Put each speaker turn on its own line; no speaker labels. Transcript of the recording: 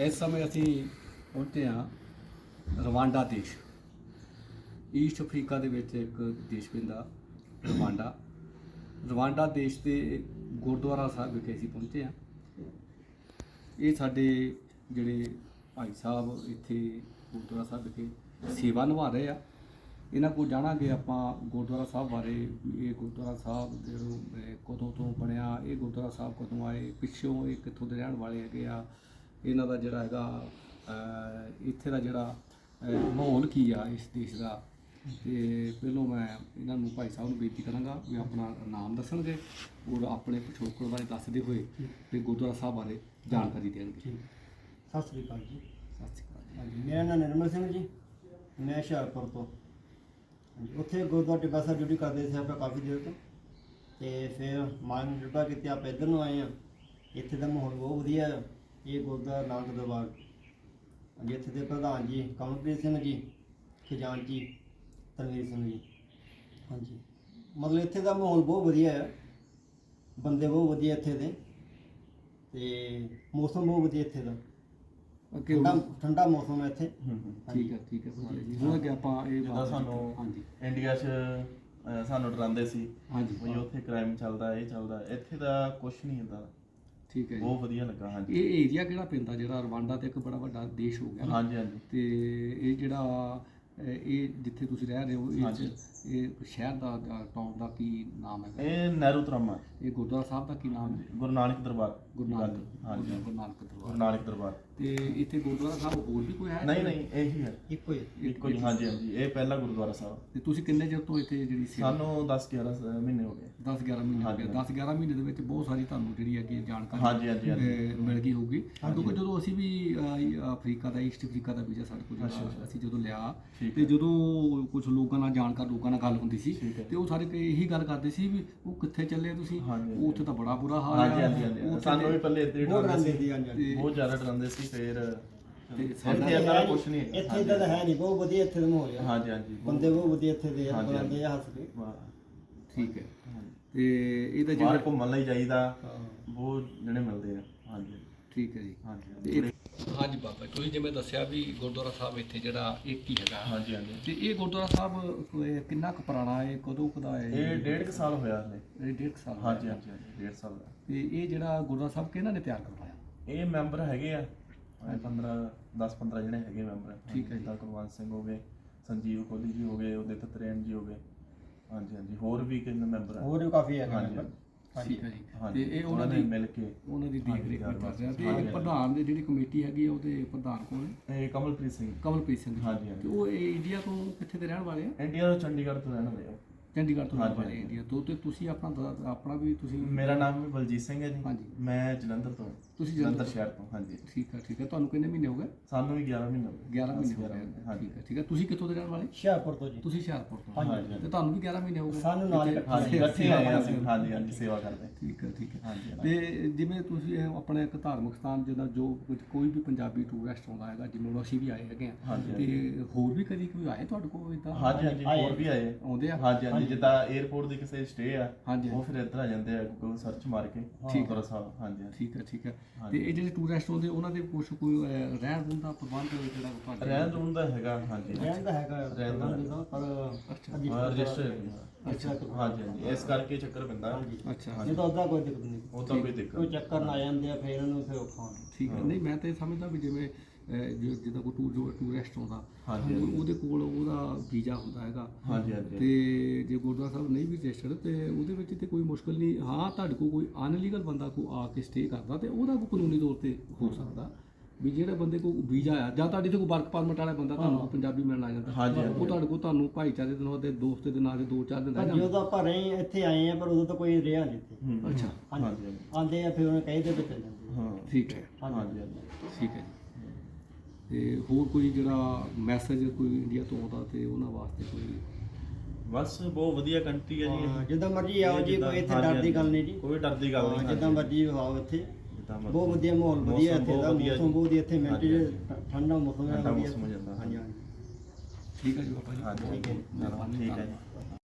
ਇਸ ਸਮੇਂ ਅਸੀਂ ਪਹੁੰਚੇ ਹਾਂ ਰਵਾਂਡਾ ਦੇਸ਼। ਈਸਟ ਅਫਰੀਕਾ ਦੇ ਵਿੱਚ ਇੱਕ ਦੇਸ਼ ਪੈਂਦਾ ਰਵਾਂਡਾ। ਰਵਾਂਡਾ ਦੇਸ਼ ਦੇ ਗੁਰਦੁਆਰਾ ਸਾਹਿਬ ਵਿਖੇ ਅਸੀਂ ਪਹੁੰਚੇ ਹਾਂ। ਇਹ ਸਾਡੇ ਜਿਹੜੇ ਭਾਈ ਸਾਹਿਬ ਇੱਥੇ ਗੁਰਦੁਆਰਾ ਸਾਹਿਬ ਵਿਖੇ ਸੇਵਾ ਨਿਭਾ ਰਹੇ ਆ। ਇਹਨਾਂ ਕੋਲ ਜਾਣਾਂਗੇ ਆਪਾਂ ਗੁਰਦੁਆਰਾ ਸਾਹਿਬ ਬਾਰੇ ਵੀ ਇਹ ਗੁਰਦੁਆਰਾ ਸਾਹਿਬ ਜਿਹੜਾ ਕਦੋਂ ਤੋਂ ਬਣਿਆ, ਇਹ ਗੁਰਦੁਆਰਾ ਸਾਹਿਬ ਕਦੋਂ ਆਏ, ਪਿੱਛੋਂ ਇਹ ਕਿੱਥੋਂ ਦੇ ਰਹਿਣ ਵਾਲੇ ਹੈਗੇ ਆ ਇਹਨਾਂ ਦਾ ਜਿਹੜਾ ਹੈਗਾ ਇੱਥੇ ਦਾ ਜਿਹੜਾ ਮਾਹੌਲ ਕੀ ਆ ਇਸ ਦੇਸ਼ ਦਾ? ਤੇ ਪਹਿਲੋਂ ਮੈਂ ਇਹਨਾਂ ਨੂੰ ਭਾਈ ਸਾਹਿਬ ਨੂੰ ਬੇਨਤੀ ਕਰਾਂਗਾ ਵੀ ਆਪਣਾ ਨਾਮ ਦੱਸਣਗੇ ਔਰ ਆਪਣੇ ਪਿਛੋਕੜ ਬਾਰੇ ਦੱਸਦੇ ਹੋਏ ਤੇ ਗੁਰਦੁਆਰਾ ਸਾਹਿਬ ਬਾਰੇ ਜਾਣਕਾਰੀ ਦੇਣਗੇ।
ਸਤਿ ਸ੍ਰੀ ਅਕਾਲ ਜੀ।
ਸਤਿ ਸ਼੍ਰੀ ਅਕਾਲ ਜੀ।
ਮੇਰਾ ਨਾਮ ਨਿਰਮਲ ਸਿੰਘ ਜੀ। ਮੈਂ ਹੁਸ਼ਿਆਰਪੁਰ ਤੋਂ। ਉੱਥੇ ਗੁਰਦੁਆਰਾ ਟਿੱਬਾ ਸਾਹਿਬ ਡਿਊਟੀ ਕਰਦੇ ਸੀ ਆਪਾਂ ਕਾਫੀ ਦੇਰ ਤੋਂ। ਤੇ ਫਿਰ ਮਾਨ ਡਿਊਟਾ ਕੀਤੀ ਆਪਾਂ ਇੱਧਰ ਨੂੰ ਆਏ ਆ ਇੱਥੇ ਦਾ ਮਾਹੌਲ ਬਹੁਤ ਵਧੀਆ ਹੈ ਇਹ ਗੁਰਦੁਆਰਾ ਨਾਨਕ ਦਰਬਾਰ। ਹਾਂਜੀ ਇੱਥੇ ਦੇ ਪ੍ਰਧਾਨ ਜੀ ਕਮਲਪ੍ਰੀਤ ਸਿੰਘ ਜੀ ਖਜ਼ਾਨਚੀ ਤਨਵੀਰ ਸਿੰਘ ਜੀ। ਹਾਂਜੀ। ਮਤਲਬ ਇੱਥੇ ਦਾ ਮਾਹੌਲ ਬਹੁਤ ਵਧੀਆ ਹੈ ਬੰਦੇ ਬਹੁਤ ਵਧੀਆ ਇੱਥੇ ਦੇ। ਤੇ ਮੌਸਮ ਬਹੁਤ ਵਧੀਆ ਇੱਥੇ ਦਾ।
ਅੱਗੇ
ਠੰਡਾ ਠੰਡਾ ਮੌਸਮ ਹੈ ਇੱਥੇ।
ਠੀਕ ਹੈ। ਠੀਕ ਹੈ ਵਧੀਆ ਜੀ। ਹੁਣ ਅੱਗੇ ਆਪਾਂ ਇਹ
ਜਿੱਦਾਂ ਸਾਨੂੰ
ਹਾਂਜੀ।
ਇੰਡੀਆ 'ਚ ਅਹ, ਸਾਨੂੰ ਡਰਾਉਂਦੇ ਸੀ।
ਹਾਂਜੀ।
ਵੀ ਉੱਥੇ ਕ੍ਰਾਈਮ ਚੱਲਦਾ ਇਹ ਚੱਲਦਾ। ਇੱਥੇ ਦਾ ਕੁਝ ਨਹੀਂ ਹੁੰਦਾ
ਠੀਕ ਹੈ ਜੀ।
ਬਹੁਤ ਵਧੀਆ ਲੱਗਾ ਹਾਂਜੀ।
ਇਹ ਏਰੀਆ ਕਿਹੜਾ ਪੈਂਦਾ ਜਿਹੜਾ ਰਵਾਂਡਾ ਤੇ ਇੱਕ ਬੜਾ ਵੱਡਾ ਦੇਸ਼ ਹੋ ਗਿਆ ਨਾ।
ਹਾਂਜੀ ਹਾਂਜੀ।
ਤੇ ਇਹ ਜਿਹੜਾ ਅਹ, ਇਹ ਜਿੱਥੇ ਤੁਸੀਂ ਰਹਿ ਰਹੇ ਹੋ ਇਹ 'ਚ-। ਇਹ ਸ਼ਹਿਰ ਦਾ ਟਾਊਨ ਦਾ ਕੀ ਨਾਮ ਹੈ
ਇਹ ਨਹਿਰੂ ਤਰਾਮਾ
ਇਹ ਗੁਰਦੁਆਰਾ ਸਾਹਿਬ ਦਾ ਕੀ ਨਾਮ ਹੈ?
ਗੁਰੂ ਨਾਨਕ ਦਰਬਾਰ।
ਗੁਰੂ ਨਾਨਕ
ਹਾਂਜੀ
ਗੁਰੂ ਨਾਨਕ
ਗੁਰੂ
ਦਰਬਾਰ
ਨਾਨਕ ਦਰਬਾਰ।
ਤੇ ਇੱਥੇ ਗੁਰਦੁਆਰਾ ਸਾਹਿਬ ਹੋਰ ਵੀ ਕੋਈ ਹੈ?
ਨਹੀਂ ਨਹੀਂ ਇਹੀ ਹੈ।
ਇੱਕੋ ਹੀ
ਇੱਕੋ ਹੀ ਹਾਂਜੀ ਹਾਂਜੀ। ਇਹ ਪਹਿਲਾ ਗੁਰਦੁਆਰਾ ਸਾਹਿਬ।
ਤੇ ਤੁਸੀਂ ਕਿੰਨੇ ਚਿਰ ਤੋਂ ਇੱਥੇ ਜਿਹੜੀ ਸੇਵਾ
ਸਾਨੂੰ 10 11 ਸ- ਮਹੀਨੇ ਹੋ ਗਏ।
10 11 ਮਹੀਨੇ ਹੋ ਗਏ। 10 11 ਮਹੀਨੇ ਦੇ ਵਿੱਚ ਬਹੁਤ ਸਾਰੀ ਤੁਹਾਨੂੰ ਜਿਹੜੀ ਹੈਗੀ ਜਾਣਕਾਰੀ
ਹਾਂਜੀ ਹਾਂਜੀ ਹਾਂਜੀ।
ਅਹ ਮਿਲ ਗਈ ਹੋਊਗੀ। ਕਿਉਂਕਿ ਜਦੋਂ ਅਸੀਂ ਵੀ ਅਹ, ਅਫਰੀਕਾ ਦਾ ਈਸਟ ਅਫਰੀਕਾ ਦਾ ਵੀਜ਼ਾ ਸਾਡੇ ਕੋਲ ਜਿਹੜਾ ਅਸੀਂ ਜਦੋਂ ਲਿਆ
ਠੀਕ
ਤੇ ਜਦੋਂ ਕੁਝ ਲੋਕਾਂ ਨਾਲ ਜਾਣਕਾਰ ਲੋਕਾਂ ਨਾਲ ਗੱਲ ਹੁੰਦੀ ਸੀ
ਠੀਕ ਹੈ।
ਤੇ ਉਹ ਸਾਰੇ ਤੇ ਇਹੀ ਗੱਲ ਕਰਦੇ ਸੀ ਵੀ ਉਹ ਕਿੱਥੇ ਚੱਲੇ ਤੁਸੀਂ?
ਹਾਂਜੀ,
ਉਹ ਉੱਥੇ ਤਾਂ ਬੜਾ ਬੁਰਾ ਹਾਲ
ਹਾਂਜੀ
ਉਹ ਉੱਥੇ
ਸਾਨੂੰ ਵੀ
ਤੇ-
ਪਹਿਲੇ ਇੱਥੇ
ਬਹੁਤ
ਡਰਾਉਂਦੇ ਸੀ।
ਦੀ ਹਾਂਜੀ ਹਾਂਜੀ।
ਬਹੁਤ ਜ਼ਿਆਦਾ ਡਰਾਉਂਦੇ ਸੀ ਫਿਰ
ਤੇ
ਇੱਥੇ ਦਾ ਕੁਝ ਨਹੀਂ।
ਇੱਥੇ ਇਦਾਂ ਦਾ ਹੈ ਨਹੀਂ ਬਹੁਤ ਵਧੀਆ ਇੱਥੇ ਦਾ ਮਾਹੌਲ ਹੈ
ਹਾਂਜੀ ਹਾਂਜੀ
ਬੰਦੇ ਬਹੁਤ ਵਧੀਆ ਇੱਥੇ ਦੇ ਆ
ਹਾਂਜੀ,
ਬੁਲਾਉਂਦੇ ਆ ਹੱਸ ਕੇ
ਵਾਹ।
ਠੀਕ ਹੈ। ਤੇ ਇਹਦਾ
ਬਾਹਰ
ਜਿਹੜਾ
ਘੁੰਮਣ ਲਈ ਜਾਈਦਾ
ਹਾਂ।
ਬਹੁਤ ਜਿਹੜੇ ਮਿਲਦੇ ਆ। ਹਾਂਜੀ।
ਠੀਕ ਹੈ ਜੀ।
ਹਾਂਜੀ।
ਤੇ ਇਹ- ਹਾਂਜੀ ਬਾਬਾ ਤੁਸੀਂ ਜਿਵੇਂ ਦੱਸਿਆ ਵੀ ਗੁਰਦੁਆਰਾ ਸਾਹਿਬ ਇੱਥੇ ਜਿਹੜਾ ਇੱਕ ਹੀ ਹੈਗਾ।
ਹਾਂਜੀ ਹਾਂਜੀ।
ਤੇ ਇਹ ਗੁਰਦੁਆਰਾ ਸਾਹਿਬ ਕੋਈ ਕਿੰਨਾ ਕੁ ਪੁਰਾਣਾ ਹੈ ਕਦੋਂ ਕਦਾ ਹੈ?
ਇਹ ਡੇਢ ਕੁ ਸਾਲ ਹੋਇਆ ਹਲੇ।
ਇਹ ਡੇਢ ਕੁ ਸਾਲ
ਹਾਂਜੀ। ਹਾਂਜੀ ਹਾਂਜੀ ਡੇਢ ਸਾਲ ਦਾ
ਤੇ ਇਹ ਜਿਹੜਾ ਗੁਰਦੁਆਰਾ ਸਾਹਿਬ ਕਿਹਨਾਂ ਨੇ ਤਿਆਰ ਕਰਵਾਇਆ?
ਇਹ ਮੈਂਬਰ ਹੈਗੇ ਆ। 15 10 15 ਜਿਹੜੇ ਹੈਗੇ ਮੈਂਬਰ।
ਠੀਕ ਹੈ ਜੀ।
ਜਿੱਦਾਂ ਕੁਲਵੰਤ ਸਿੰਘ ਹੋ ਗਏ ਸੰਜੀਵ ਕੋਹਲੀ ਜੀ ਹੋ ਗਏ ਉਹਦੇ ਤਤਰੇਨ ਜੀ ਹੋ ਗਏ। ਹਾਂਜੀ ਹਾਂਜੀ ਹੋਰ ਵੀ ਕਿੰਨੇ ਮੈਂਬਰ ਆ?
ਹੋਰ ਵੀ ਕਾਫੀ ਹੈ
ਹਾਂਜੀ।
ਠੀਕ ਹੈ ਜੀ।
ਹਾਂਜੀ
ਤੇ ਇਹ
ਉਹਨਾਂ
ਉਹਨਾਂ
ਨੇ
ਦੀ
ਮਿਲ ਕੇ
ਉਹਨਾਂ ਦੀ ਦੇਖ ਰੇਖ
ਹਾਂਜੀ,
ਕਰ ਰਿਹਾ ਤੇ
ਹਾਂਜੀ,
ਇਹ ਪ੍ਰਧਾਨ ਦੀ ਜਿਹੜੀ ਕਮੇਟੀ ਹੈਗੀ ਆ, ਉਹਦੇ ਪ੍ਰਧਾਨ ਕੋਲ
ਇਹ ਕਮਲਪ੍ਰੀਤ ਸਿੰਘ।
ਕਮਲਪ੍ਰੀਤ ਸਿੰਘ ਜੀ।
ਹਾਂਜੀ, ਹਾਂਜੀ।
ਉਹ ਇਹ ਇੰਡੀਆ ਤੋਂ ਕਿੱਥੇ ਦੇ ਰਹਿਣ ਵਾਲੇ ਆ?
ਇੰਡੀਆ ਤੋਂ ਚੰਡੀਗੜ੍ਹ ਤੋਂ ਰਹਿਣ ਵਾਲੇ ਆ।
ਚੰਡੀਗੜ੍ਹ ਤੋਂ
ਹਾਂਜੀ, ਹਾਂਜੀ।
ਇੰਡੀਆ ਤੋਂ ਤੇ ਤੁਸੀਂ ਆਪਣਾ ਦ- ਆਪਣਾ ਵੀ ਤੁਸੀਂ
ਮੇਰਾ ਨਾਮ ਵੀ ਬਲਜੀਤ ਸਿੰਘ ਹੈ ਜੀ।
ਹਾਂਜੀ।
ਮੈਂ ਜਲੰਧਰ ਤੋਂ।
ਤੁਸੀਂ
ਜਲੰਧਰ
ਜਲੰਧਰ
ਸ਼ਹਿਰ ਤੋਂ ਹਾਂਜੀ।
ਠੀਕ ਹੈ ਠੀਕ ਹੈ। ਤੁਹਾਨੂੰ ਕਿੰਨੇ ਮਹੀਨੇ ਹੋ ਗਏ?
ਸਾਨੂੰ ਵੀ 11 ਮਹੀਨੇ ਹੋ ਗਏ।
11 ਮਹੀਨੇ ਹੋ ਗਏ।
ਹਾਂਜੀ।
ਠੀਕ ਹੈ ਠੀਕ ਹੈ। ਤੁਸੀਂ ਕਿੱਥੋਂ ਦੇ ਰਹਿਣ ਵਾਲੇ?
ਹੁਸ਼ਿਆਰਪੁਰ ਤੋਂ ਜੀ।
ਤੁਸੀਂ ਹੁਸ਼ਿਆਰਪੁਰ ਤੋਂ।
ਹਾਂਜੀ,
ਤੇ ਤੁਹਾਨੂੰ ਵੀ 11 ਮਹੀਨੇ ਹੋ ਗਏ?
ਸਾਨੂੰ ਨਾਲ ਇਕੱਠੇ
ਹਾਂਜੀ ਇਕੱਠੇ ਆਏ ਹਾਂ ਅਸੀਂ ਹਾਂਜੀ ਹਾਂਜੀ ਸੇਵਾ ਕਰਦੇ।
ਠੀਕ ਹੈ ਠੀਕ ਹੈ।
ਹਾਂਜੀ ਹਾਂਜੀ।
ਤੇ ਜਿਵੇਂ ਤੁਸੀਂ ਇਹ ਆਪਣੇ ਇੱਕ ਧਾਰਮਿਕ ਸਥਾਨ ਜਿਹਦਾ ਜੋ ਕੁਝ ਕੋਈ ਵੀ ਪੰਜਾਬੀ ਟੂਰਿਸਟ ਆਉਂਦਾ ਹੈਗਾ ਜਿਵੇਂ ਹੁਣ ਅਸੀਂ ਵੀ ਆਏ ਹੈਗੇ ਆ
ਹਾਂਜੀ,
ਤੇ ਹੋਰ ਵੀ ਕਦੀ ਕੋਈ ਆਏ ਤੁਹਾਡੇ ਕੋਲ ਇਦਾਂ?
ਹਾਂਜੀ ਹਾਂਜੀ ਹੋਰ ਵੀ ਆਏ।
ਆਉਂਦੇ ਆ?
ਹਾਂਜੀ ਹਾਂਜੀ। ਜਿੱਦਾਂ 에어ਪੋਰਟ ਦੀ ਕਿਸੇ ਸਟੇ ਆ
ਹਾਂਜੀ।
ਉਹ ਫਿਰ ਇੱਧਰ ਆ ਜਾਂਦੇ ਆ ਗੂਗਲ ਸਰਚ ਮਾਰ ਕੇ
ਠੀਕ
ਗੁਰਦੁਆਰਾ ਸਾਹਿਬ ਹਾਂਜੀ ਹਾਂਜੀ।
ਠੀਕ ਹੈ ਠੀਕ ਹੈ
ਹਾਂਜੀ।
ਤੇ ਇਹ ਜਿਹੜੇ ਟੂਰਿਸਟ ਆਉਂਦੇ ਉਹਨਾਂ ਦੇ ਕੁਝ ਕੋਈ ਅਹ, ਰਹਿਣ ਰੂਣ ਦਾ ਪ੍ਰਬੰਧ ਜਿਹੜਾ ਤੁਹਾਡੇ
ਰਹਿਣ ਰੂਣ ਦਾ ਹੈਗਾ ਹਾਂਜੀ।
ਰਹਿਣ ਦਾ ਹੈਗਾ
ਰਹਿਣ ਦਾ
ਦਾ ਪਰ
ਹਾਂ, ਰਜਿਸਟਰ
ਅੱਛਾ।
ਹਾਂਜੀ ਹਾਂਜੀ। ਇਸ ਕਰਕੇ ਚੱਕਰ ਪੈਂਦਾ।
ਅੱਛਾ।
ਨਹੀਂ ਤਾਂ ਉਹਦਾ ਕੋਈ ਦਿੱਕਤ ਨਹੀਂ।
ਉਹ ਤਾਂ ਕੋਈ ਦਿੱਕਤ
ਕੋਈ ਚੱਕਰ ਨਾ ਆ ਜਾਂਦੇ ਆ ਫਿਰ ਇਹਨਾਂ ਨੂੰ ਫਿਰ ਔਖਾ ਹੁੰਦਾ।
ਠੀਕ ਹੈ। ਨਹੀਂ ਮੈਂ ਤਾਂ ਇਹ ਸਮਝਦਾ ਵੀ ਜਿਵੇਂ ਜੋ- ਜਿੱਦਾਂ ਕੋਈ ਟੂਰ ਟੂਰਿਸਟ ਆਉਂਦਾ ਉਹਦੇ ਕੋਲ ਉਹਦਾ ਵੀਜ਼ਾ ਹੁੰਦਾ ਹੈਗਾ।
ਹਾਂਜੀ ਹਾਂਜੀ।
ਤੇ ਜੇ ਗੁਰਦੁਆਰਾ ਸਾਹਿਬ ਨਹੀਂ ਵੀ ਰਜਿਸਟਰਡ ਤੇ ਉਹਦੇ ਵਿੱਚ ਤੇ ਕੋਈ ਮੁਸ਼ਕਲ ਨਹੀਂ। ਹਾਂ ਤੁਹਾਡੇ ਕੋਲ ਕੋਈ ਅਨਲੀਗਲ ਬੰਦਾ ਕੋ ਆ ਕੇ ਸਟੇ ਕਰਦਾ ਤੇ ਉਹਦਾ ਕੋਈ ਕਾਨੂੰਨੀ ਤੌਰ ਤੇ ਹੋ ਸਕਦਾ ਵੀ ਜਿਹੜੇ ਬੰਦੇ ਕੋਲ ਵੀਜ਼ਾ ਆ ਜਾਂ ਤੁਹਾਡੇ ਤੇ ਕੋਈ ਵਰਕ ਪਰਮਿਟ ਵਾਲਾ ਬੰਦਾ ਤੁਹਾਨੂੰ ਪੰਜਾਬੀ ਮਿਲਣ ਲੱਗ ਜਾਂਦਾ। ਉਹ ਤੁਹਾਡੇ ਕੋਲ ਤੁਹਾਨੂੰ ਭਾਈਚਾਰੇ ਦੇ ਨਾਂ ਤੇ ਦੋਸਤ ਦੇ ਨਾਂ ਤੇ ਦੋ ਚਾਰ ਦਿਨ
ਪਰ
ਜਾਂਦਾ।
ਜਦੋਂ ਆਪਾਂ ਰਹੇ ਇੱਥੇ ਆਏ ਆ ਪਰ ਉਦੋਂ ਤਾਂ ਕੋਈ ਰਿਹਾ ਨਹੀਂ ਇੱਥੇ।
ਅੱਛਾ।
ਹਾਂਜੀ।
ਆਂਦੇ ਆ ਫਿਰ ਉਹਨੇ ਕਹੇ ਤੇ ਚੱਲ ਜਾਂਦੇ ਆ।
ਹਾਂ।
ਠੀਕ ਹੈ।
ਹਾਂਜੀ। ਹਾਂਜੀ
ਠੀਕ ਹੈ ਤੇ ਹੋਰ ਕੋਈ ਜਿਹੜਾ ਮੈਸੇਜ ਕੋਈ ਇੰਡੀਆ ਤੋਂ ਆਉਂਦਾ ਤੇ ਉਹਨਾਂ ਵਾਸਤੇ ਕੋਈ
ਬਸ ਬਹੁਤ ਵਧੀਆ ਕੰਟਰੀ ਹੈ ਜੀ
ਹਾਂ। ਜਿੱਦਾਂ ਮਰਜ਼ੀ ਆਓ ਜੀ ਕੋਈ ਇੱਥੇ ਡਰ ਦੀ। ਗੱਲ ਨਹੀਂ ਜੀ
ਕੋਈ ਡਰ ਦੀ ਗੱਲ ਨਹੀਂ
ਜਿੱਦਾਂ। ਮਰਜ਼ੀ ਆਓ ਇੱਥੇ
ਜਿੱਦਾਂ ਮਰਜ਼ੀ।
ਬਹੁਤ ਵਧੀਆ ਮਾਹੌਲ ਵਧੀਆ
ਮੌਸਮ
ਇੱਥੇ
ਬਹੁਤ
ਦਾ
ਵਧੀਆ
ਮੌਸਮ
ਜੀ।
ਬਹੁਤ ਵਧੀਆ ਇੱਥੇ ਮਿੰਟ
ਹਾਂਜੀ,
ਚ ਠੰਡਾ ਮੌਸਮ ਹੈ
ਠੰਡਾ
ਵਧੀਆ
ਮੌਸਮ ਹੋ ਜਾਂਦਾ,
ਹਾਂਜੀ ਹਾਂਜੀ
ਠੀਕ ਹੈ ਜੀ ਬਾਬਾ ਜੀ
ਹਾਂਜੀ
ਬਹੁਤ- ਬਹੁਤ
ਠੀਕ ਹੈ
ਮਿਹਰਬਾਨੀ,
ਠੀਕ ਹੈ
ਧੰਨਵਾਦ।
ਜੀ